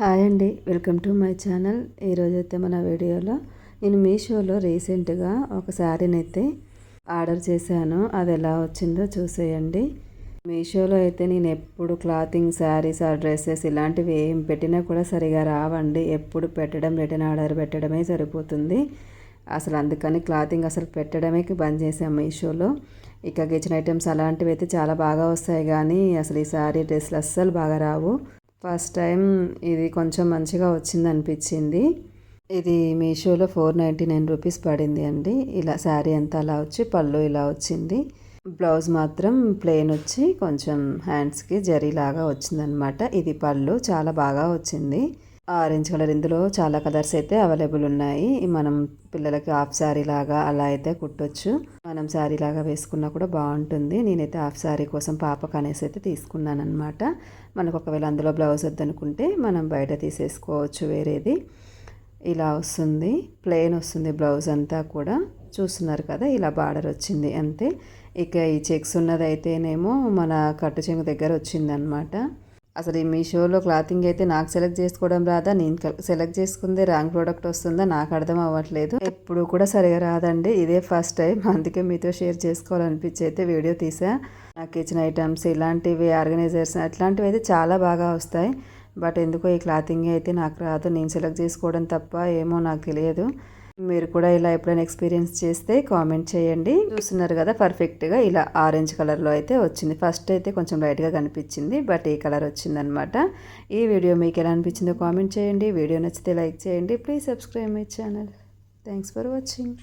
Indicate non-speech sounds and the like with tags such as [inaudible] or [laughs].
Hi అండి. Welcome to my channel. ఈరోజైతే మన వీడియోలో నేను మీషోలో రీసెంట్గా ఒక శారీని అయితే ఆర్డర్ చేశాను. అది ఎలా వచ్చిందో చూసేయండి. మీషోలో అయితే నేను ఎప్పుడు క్లాతింగ్ శారీస్ ఆ డ్రెస్సెస్ ఇలాంటివి ఏం పెట్టినా కూడా సరిగా రావండి. ఎప్పుడు పెట్టడం రిటర్న్ ఆర్డర్ పెట్టడమే సరిపోతుంది. అసలు అందుకని క్లాతింగ్ అసలు పెట్టడమే బంద్ చేసాం మీషోలో. ఇక కిచెన్ ఐటమ్స్ అలాంటివి అయితే చాలా బాగా వస్తాయి కానీ అసలు ఈ శారీ డ్రెస్సులు అస్సలు బాగా రావు. ఫస్ట్ టైం ఇది కొంచెం మంచిగా వచ్చింది అనిపించింది ఇది మీషోలో ఫోర్ నైంటీ నైన్ రూపీస్ పడింది అండి. ఇలా శారీ అంతా అలా వచ్చి పళ్ళు ఇలా వచ్చింది. బ్లౌజ్ మాత్రం ప్లెయిన్ వచ్చి కొంచెం హ్యాండ్స్కి జరీలాగా వచ్చిందనమాట. ఇది పళ్ళు చాలా బాగా వచ్చింది. ఆరెంజ్ కలర్ ఇందులో చాలా కలర్స్ అయితే అవైలబుల్ ఉన్నాయి. మనం పిల్లలకి హాఫ్ శారీ లాగా అలా అయితే కుట్టొచ్చు. మనం శారీ లాగా వేసుకున్నా కూడా బాగుంటుంది. నేనైతే హాఫ్ శారీ కోసం పాపకు అనేసి అయితే తీసుకున్నాను అనమాట మనకు ఒకవేళ అందులో బ్లౌజ్ వద్దనుకుంటే మనం బయట తీసేసుకోవచ్చు వేరేది. ఇలా వస్తుంది. ప్లెయిన్ వస్తుంది బ్లౌజ్ అంతా కూడా. చూస్తున్నారు కదా ఇలా బార్డర్ వచ్చింది అంతే. ఇక ఈ చెక్స్ ఉన్నదైతేనేమో మన కట్టు చెంగు దగ్గర వచ్చిందనమాట అసలు ఈ మీషోలో క్లాతింగ్ అయితే నాకు సెలెక్ట్ చేసుకోవడం రాదా? నేను సెలెక్ట్ చేసుకుందే రాంగ్ ప్రోడక్ట్ వస్తుందా? నాకు అర్థం అవ్వట్లేదు. ఎప్పుడు కూడా సరిగా రాదండి. ఇదే ఫస్ట్ టైం. [laughs] అందుకే మీతో షేర్ చేసుకోవాలనిపించి అయితే వీడియో తీసా. నాకు కిచెన్ ఐటమ్స్ ఇలాంటివి ఆర్గనైజర్స్ అట్లాంటివి అయితే చాలా బాగా వస్తాయి. బట్ ఎందుకో ఈ క్లాతింగ్ అయితే నాకు రాదు. నేను సెలెక్ట్ చేసుకోవడం తప్ప ఏమో నాకు తెలియదు. మీరు కూడా ఇలా ఎప్పుడైనా ఎక్స్పీరియన్స్ చేస్తే కామెంట్ చేయండి. చూస్తున్నారు కదా పర్ఫెక్ట్గా ఇలా ఆరెంజ్ కలర్లో అయితే వచ్చింది. ఫస్ట్ అయితే కొంచెం లైట్గా కనిపించింది బట్ ఈ కలర్ వచ్చిందనమాట ఈ వీడియో మీకు ఎలా అనిపించిందో కామెంట్ చేయండి. వీడియో నచ్చితే లైక్ చేయండి. Please subscribe my channel. Thanks for watching.